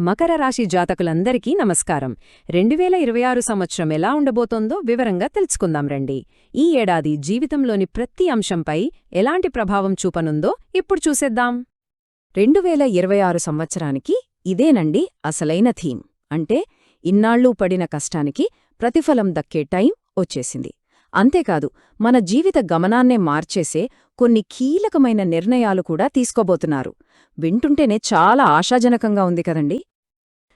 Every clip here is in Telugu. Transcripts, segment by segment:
మకర రాశి జాతకులందరికీ నమస్కారం. రెండు వేల ఇరవై ఆరు సంవత్సరం ఎలా ఉండబోతోందో వివరంగా తెలుసుకుందాం రండి. ఈ ఏడాది జీవితంలోని ప్రతి అంశంపై ఎలాంటి ప్రభావం చూపనుందో ఇప్పుడు చూసేద్దాం. రెండు వేల ఇరవై ఆరు సంవత్సరానికి ఇదేనండి అసలైన థీమ్. అంటే ఇన్నాళ్ళూ పడిన కష్టానికి ప్రతిఫలం దక్కే టైం వచ్చేసింది. అంతేకాదు మన జీవిత గమనాన్నే మార్చేసే కొన్ని కీలకమైన నిర్ణయాలు కూడా తీసుకోబోతున్నారు. వింటుంటేనే చాలా ఆశాజనకంగా ఉంది కదండి?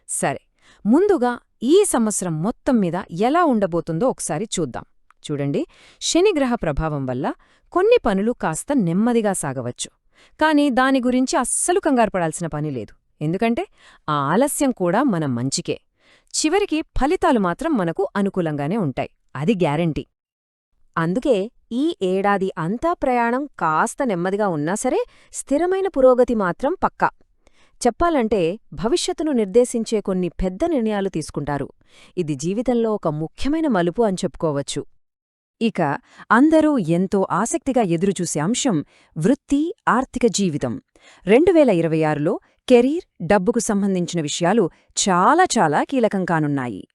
సరే ముందుగా ఈ సంవత్సరం మొత్తం మీద ఎలా ఉండబోతుందో ఒకసారి చూద్దాం. చూడండి శనిగ్రహ ప్రభావం వల్ల కొన్ని పనులు కాస్త నెమ్మదిగా సాగవచ్చు. కాని దాని గురించి అస్సలు కంగారుపడాల్సిన పని లేదు. ఎందుకంటే ఆ ఆలస్యం కూడా మన మంచికే. చివరికి ఫలితాలు మాత్రం మనకు అనుకూలంగానే ఉంటాయి. అది గ్యారంటీ. అందుకే ఈ ఏడాది అంతా ప్రయాణం కాస్త నెమ్మదిగా ఉన్నా సరే స్థిరమైన పురోగతి మాత్రం పక్కా. చెప్పాలంటే భవిష్యత్తును నిర్దేశించే కొన్ని పెద్ద నిర్ణయాలు తీసుకుంటారు. ఇది జీవితంలో ఒక ముఖ్యమైన మలుపు అని చెప్పుకోవచ్చు. ఇక అందరూ ఎంతో ఆసక్తిగా ఎదురుచూసే అంశం వృత్తి ఆర్థిక జీవితం. రెండు వేల ఇరవై ఆరులో కెరీర్ డబ్బుకు సంబంధించిన విషయాలు చాలా చాలా కీలకం కానున్నాయి.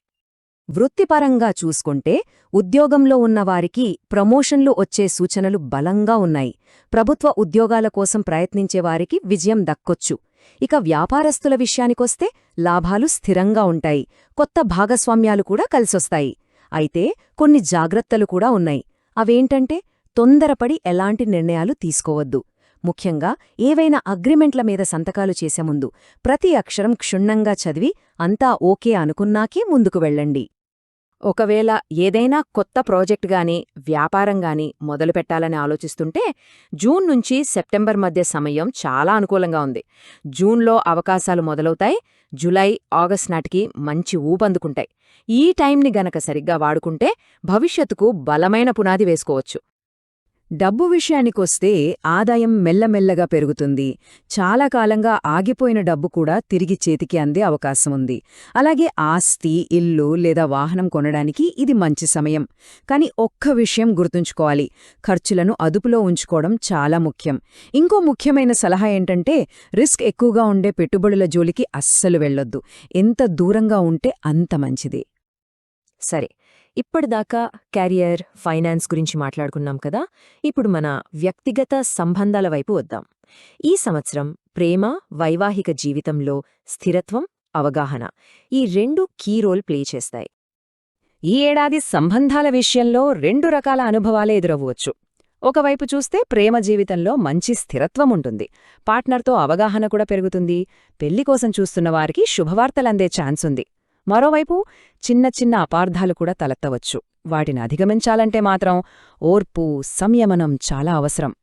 వృత్తిపరంగా చూసుకుంటే ఉద్యోగంలో ఉన్నవారికి ప్రమోషన్లు వచ్చే సూచనలు బలంగా ఉన్నాయి. ప్రభుత్వ ఉద్యోగాల కోసం ప్రయత్నించేవారికి విజయం దక్కొచ్చు. ఇక వ్యాపారస్తుల విషయానికొస్తే లాభాలు స్థిరంగా ఉంటాయి. కొత్త భాగస్వామ్యాలు కూడా కలిసొస్తాయి. అయితే కొన్ని జాగ్రత్తలు కూడా ఉన్నాయి. అవేంటంటే తొందరపడి ఎలాంటి నిర్ణయాలు తీసుకోవద్దు. ముఖ్యంగా ఏవైనా అగ్రిమెంట్ల మీద సంతకాలు చేసే ముందు ప్రతి అక్షరం క్షుణ్ణంగా చదివి అంతా ఓకే అనుకున్నాకే ముందుకు వెళ్ళండి. ఒకవేళ ఏదైనా కొత్త ప్రాజెక్ట్ గాని వ్యాపారం గాని మొదలుపెట్టాలని ఆలోచిస్తుంటే జూన్ నుంచి సెప్టెంబర్ మధ్య సమయం చాలా అనుకూలంగా ఉంది. జూన్లో అవకాశాలు మొదలవుతాయి జులై ఆగస్ట్ నాటికి మంచి ఊపందుకుంటాయి ఈ టైంని గనక సరిగ్గా వాడుకుంటే భవిష్యత్తుకు బలమైన పునాది వేసుకోవచ్చు. డబ్బు విషయానికొస్తే ఆదాయం మెల్లమెల్లగా పెరుగుతుంది. చాలా కాలంగా ఆగిపోయిన డబ్బు కూడా తిరిగి చేతికి అందే అవకాశముంది. అలాగే ఆస్తి ఇల్లు లేదా వాహనం కొనడానికి ఇది మంచి సమయం. కాని ఒక్క విషయం గుర్తుంచుకోవాలి. ఖర్చులను అదుపులో ఉంచుకోవడం చాలా ముఖ్యం. ఇంకో ముఖ్యమైన సలహా ఏంటంటే రిస్క్ ఎక్కువగా ఉండే పెట్టుబడుల జోలికి అస్సలు వెళ్ళొద్దు. ఎంత దూరంగా ఉంటే అంత మంచిది. సరే ఇప్పటిదాకా క్యారియర్ ఫైనాన్స్ గురించి మాట్లాడుకున్నాం కదా ఇప్పుడు మన వ్యక్తిగత సంబంధాల వైపు వద్దాం. ఈ సంవత్సరం ప్రేమ వైవాహిక జీవితంలో స్థిరత్వం అవగాహన ఈ రెండు కీ రోల్ ప్లే చేస్తాయి. ఈ ఏడాది సంబంధాల విషయంలో రెండు రకాల అనుభవాలే ఎదురవ్వచ్చు. ఒకవైపు చూస్తే ప్రేమ జీవితంలో మంచి స్థిరత్వం ఉంటుంది. పార్ట్నర్తో అవగాహన కూడా పెరుగుతుంది. పెళ్ళి కోసం చూస్తున్న వారికి శుభవార్తలందే ఛాన్స్ ఉంది. మరోవైపు చిన్న చిన్న అపార్థాలు కూడా తలెత్తవచ్చు. వాటిని అధిగమించాలంటే మాత్రం ఓర్పు సంయమనం చాలా అవసరం.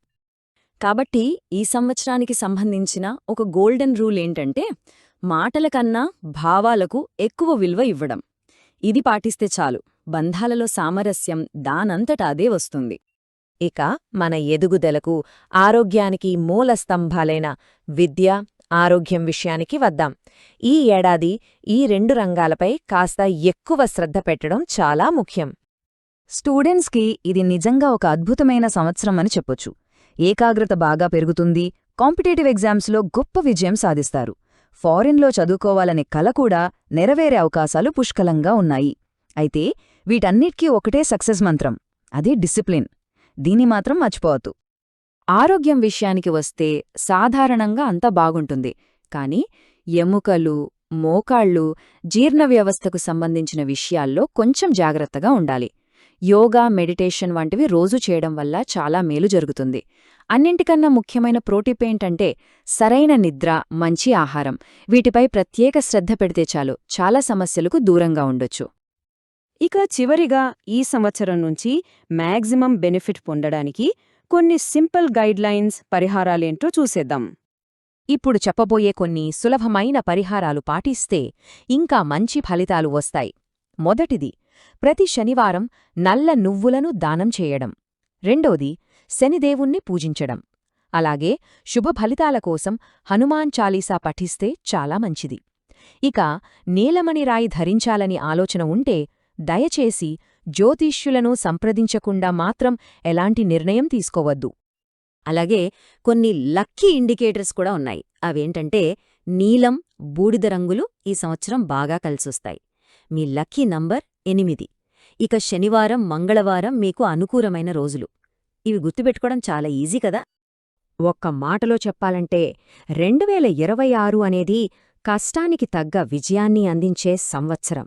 కాబట్టి ఈ సంవత్సరానికి సంబంధించిన ఒక గోల్డెన్ రూల్ ఏంటంటే మాటల కన్నా భావాలకు ఎక్కువ విలువ ఇవ్వడం. ఇది పాటిస్తే చాలు. బంధాలలో సామరస్యం దానంతటా అదే వస్తుంది. ఇక మన ఎదుగుదలకు ఆరోగ్యానికి మూల స్తంభాలైన విద్య ఆరోగ్యం విషయానికి వద్దాం. ఈ ఏడాది ఈ రెండు రంగాలపై కాస్త ఎక్కువ శ్రద్ధ పెట్టడం చాలా ముఖ్యం. స్టూడెంట్స్కి ఇది నిజంగా ఒక అద్భుతమైన సంవత్సరం అని చెప్పొచ్చు. ఏకాగ్రత బాగా పెరుగుతుంది కాంపిటేటివ్ ఎగ్జామ్స్లో గొప్ప విజయం సాధిస్తారు. ఫారిన్లో చదువుకోవాలనే కల కూడా నెరవేరే అవకాశాలు పుష్కలంగా ఉన్నాయి. అయితే వీటన్నిటికీ ఒకటే సక్సెస్ మంత్రం అది డిసిప్లిన్. దీన్ని మాత్రం మర్చిపోవద్దు. ఆరోగ్యం విషయానికి వస్తే సాధారణంగా అంతా బాగుంటుంది. కాని ఎముకలు మోకాళ్ళు జీర్ణ వ్యవస్థకు సంబంధించిన విషయాల్లో కొంచెం జాగ్రత్తగా ఉండాలి. యోగా మెడిటేషన్ వంటివి రోజు చేయడం వల్ల చాలా మేలు జరుగుతుంది. అన్నింటికన్నా ముఖ్యమైన ప్రోటీపేంటంటే సరైన నిద్ర మంచి ఆహారం. వీటిపై ప్రత్యేక శ్రద్ధ పెడితే చాలు చాలా సమస్యలకు దూరంగా ఉండొచ్చు. ఇక చివరిగా ఈ సంవత్సరం నుంచి మ్యాక్సిమం బెనిఫిట్ పొందడానికి కొన్ని సింపుల్ గైడ్లైన్స్ పరిహారాలేంటో చూసేద్దాం. ఇప్పుడు చెప్పబోయే కొన్ని సులభమైన పరిహారాలు పాటిస్తే ఇంకా మంచి ఫలితాలు వస్తాయి. మొదటిది ప్రతి శనివారం నల్ల నువ్వులను దానం చేయడం. రెండోది శనిదేవుణ్ణి పూజించడం. అలాగే శుభ ఫలితాల కోసం హనుమాన్ చాలీసా పఠిస్తే చాలా మంచిది. ఇక నీలమణిరాయి ధరించాలని ఆలోచన ఉంటే దయచేసి జ్యోతిష్యులను సంప్రదించకుండా మాత్రం ఎలాంటి నిర్ణయం తీసుకోవద్దు. అలాగే కొన్ని లక్కీ ఇండికేటర్స్ కూడా ఉన్నాయి. అవేంటంటే నీలం బూడిద రంగులు ఈ సంవత్సరం బాగా కలిసొస్తాయి. మీ లక్కీ నంబర్ ఎనిమిది. ఇక శనివారం మంగళవారం మీకు అనుకూలమైన రోజులు. ఇవి గుర్తుపెట్టుకోవడం చాలా ఈజీ కదా. ఒక్క మాటలో చెప్పాలంటే రెండు వేల ఇరవై ఆరు అనేది కష్టానికి తగ్గ విజయాన్ని అందించే సంవత్సరం.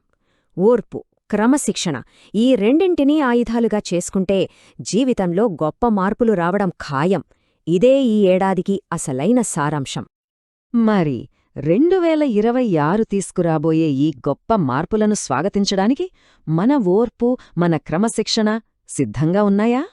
ఓర్పు. క్రమశిక్షణ. ఈ రెండింటినీ ఆయుధాలుగా చేసుకుంటే జీవితంలో గొప్ప మార్పులు రావడం ఖాయం. ఇదే ఈ ఏడాదికి అసలైన సారాంశం. మరి రెండు వేల ఇరవై ఆరు తీసుకురాబోయే ఈ గొప్ప మార్పులను స్వాగతించడానికి మన ఓర్పు మన క్రమశిక్షణ సిద్ధంగా ఉన్నాయా?